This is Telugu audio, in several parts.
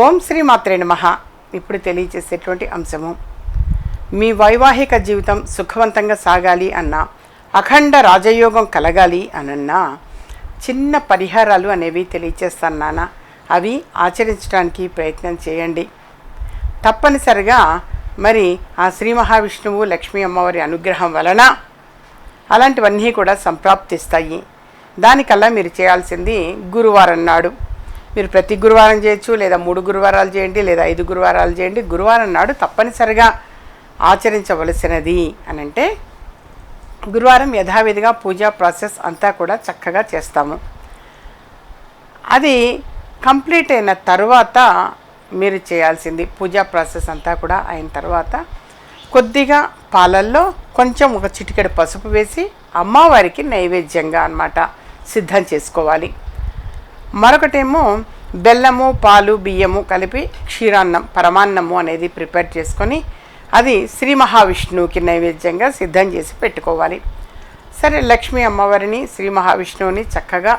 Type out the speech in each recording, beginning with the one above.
ఓం శ్రీ మాత్రే నమ. ఇప్పుడు తెలియచేసేటువంటి అంశము మీ వైవాహిక జీవితం సుఖవంతంగా సాగాలి అన్నా అఖండ రాజయోగం కలగాలి అనన్నా చిన్న పరిహారాలు అనేవి తెలియచేస్తాను నాన్న అవి ఆచరించడానికి ప్రయత్నం చేయండి. తప్పనిసరిగా మరి ఆ శ్రీ మహావిష్ణువు లక్ష్మీ అమ్మవారి అనుగ్రహం వలన అలాంటివన్నీ కూడా సంప్రాప్తిస్తాయి. దానికల్లా మీరు చేయాల్సింది గురువారం నాడు. మీరు ప్రతి గురువారం చేయొచ్చు లేదా మూడు గురువారాలు చేయండి లేదా ఐదు గురువారాలు చేయండి. గురువారం నాడు తప్పనిసరిగా ఆచరించవలసినది అని అంటే గురువారం యథావిధిగా పూజా ప్రాసెస్ అంతా కూడా చక్కగా చేస్తాము. అది కంప్లీట్ అయిన తర్వాత మీరు చేయాల్సింది పూజా ప్రాసెస్ అంతా కూడా అయిన తర్వాత కొద్దిగా పాలల్లో కొంచెం ఒక చిటికెడు పసుపు వేసి అమ్మవారికి నైవేద్యంగా అన్నమాట సిద్ధం చేసుకోవాలి. మరొకటేమో బెల్లము పాలు బియ్యము కలిపి క్షీరాన్నం పరమాన్నము అనేది ప్రిపేర్ చేసుకొని అది శ్రీ మహావిష్ణువుకి నైవేద్యంగా సిద్ధం చేసి పెట్టుకోవాలి. సరే లక్ష్మీ అమ్మవారిని శ్రీ మహావిష్ణువుని చక్కగా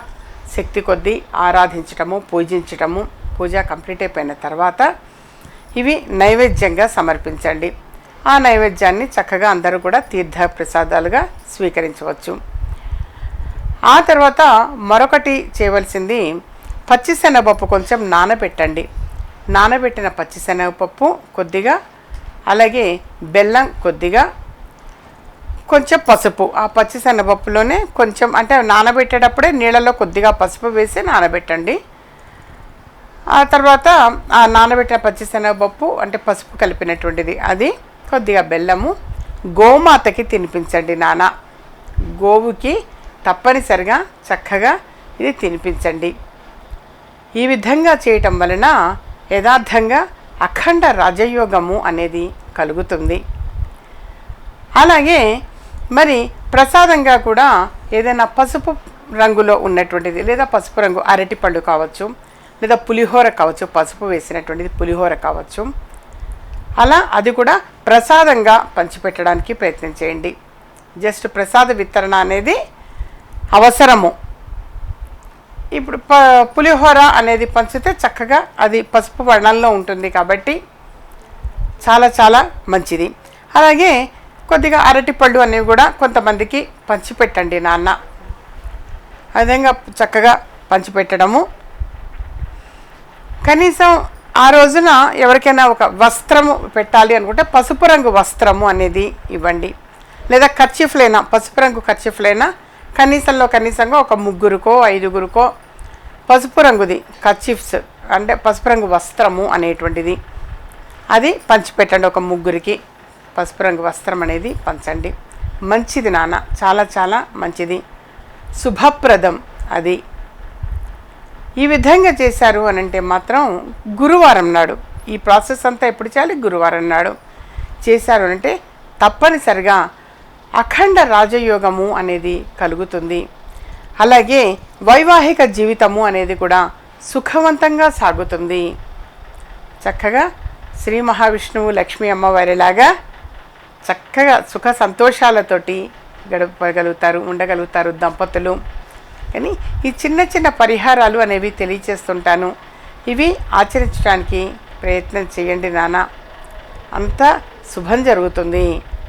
శక్తి కొద్దీ ఆరాధించటము పూజించటము పూజ కంప్లీట్ అయిపోయిన తర్వాత ఇవి నైవేద్యంగా సమర్పించండి. ఆ నైవేద్యాన్ని చక్కగా అందరూ కూడా తీర్థ ప్రసాదాలుగా స్వీకరించవచ్చు. ఆ తర్వాత మరొకటి చేయవలసింది పచ్చిశనగపప్పు కొంచెం నానబెట్టండి. నానబెట్టిన పచ్చిశనగపప్పు కొద్దిగా అలాగే బెల్లం కొద్దిగా కొంచెం పసుపు. ఆ పచ్చిశనగపప్పులోనే కొంచెం అంటే నానబెట్టేటప్పుడే నీళ్ళలో కొద్దిగా పసుపు వేసి నానబెట్టండి. ఆ తర్వాత ఆ నానబెట్టిన పచ్చిశనగపప్పు అంటే పసుపు కలిపినటువంటిది అది కొద్దిగా బెల్లము గోమాతకి తినిపించండి నాన్న. గోవుకి తప్పనిసరిగా చక్కగా ఇది తినిపించండి. ఈ విధంగా చేయటం వలన యథార్థంగా అఖండ రాజయోగము అనేది కలుగుతుంది. అలాగే మరి ప్రసాదంగా కూడా ఏదైనా పసుపు రంగులో ఉన్నటువంటిది లేదా పసుపు రంగు అరటిపండు కావచ్చు లేదా పులిహోర కావచ్చు పసుపు వేసినటువంటిది పులిహోర కావచ్చు. అలా అది కూడా ప్రసాదంగా పంచిపెట్టడానికి ప్రయత్నం చేయండి. జస్ట్ ప్రసాద వితరణ అనేది అవసరము. ఇప్పుడు ప పులిహోర అనేది పంచితే చక్కగా అది పసుపు వర్ణంలో ఉంటుంది కాబట్టి చాలా చాలా మంచిది. అలాగే కొద్దిగా అరటిపళ్ళు అనేవి కూడా కొంతమందికి పంచిపెట్టండి నాన్న. ఆ విధంగా చక్కగా పంచిపెట్టడము. కనీసం ఆ రోజున ఎవరికైనా ఒక వస్త్రము పెట్టాలి అనుకుంటే పసుపు రంగు వస్త్రము అనేది ఇవ్వండి. లేదా ఖర్చీఫ్లైనా పసుపు రంగు ఖర్చీఫ్లైనా కనీసంలో కనీసంగా ఒక ముగ్గురుకో ఐదుగురుకో పసుపు రంగుది కర్చిఫ్స్ అంటే పసుపు రంగు వస్త్రము అనేటువంటిది. అది పంచిపెట్టండి ఒక ముగ్గురికి. పసుపు రంగు వస్త్రం అనేది పంచండి. మంచిది నాన్న చాలా చాలా మంచిది. శుభప్రదం అది. ఈ విధంగా చేశారు అని అంటే మాత్రం గురువారం నాడు. ఈ ప్రాసెస్ అంతా ఎప్పుడు చేయాలి? గురువారం నాడు. చేశారు అంటే తప్పనిసరిగా అఖండ రాజయోగము అనేది కలుగుతుంది. అలాగే వైవాహిక జీవితము అనేది కూడా సుఖవంతంగా సాగుతుంది. చక్కగా శ్రీ మహావిష్ణువు లక్ష్మీ అమ్మవారిలాగా చక్కగా సుఖ సంతోషాలతోటి గడపగలుగుతారు ఉండగలుగుతారు దంపతులు. కానీ ఈ చిన్న చిన్న పరిహారాలు అనేవి తెలియచేస్తుంటాను. ఇవి ఆచరించడానికి ప్రయత్నం చేయండి నాన్న. అంతా శుభం జరుగుతుంది.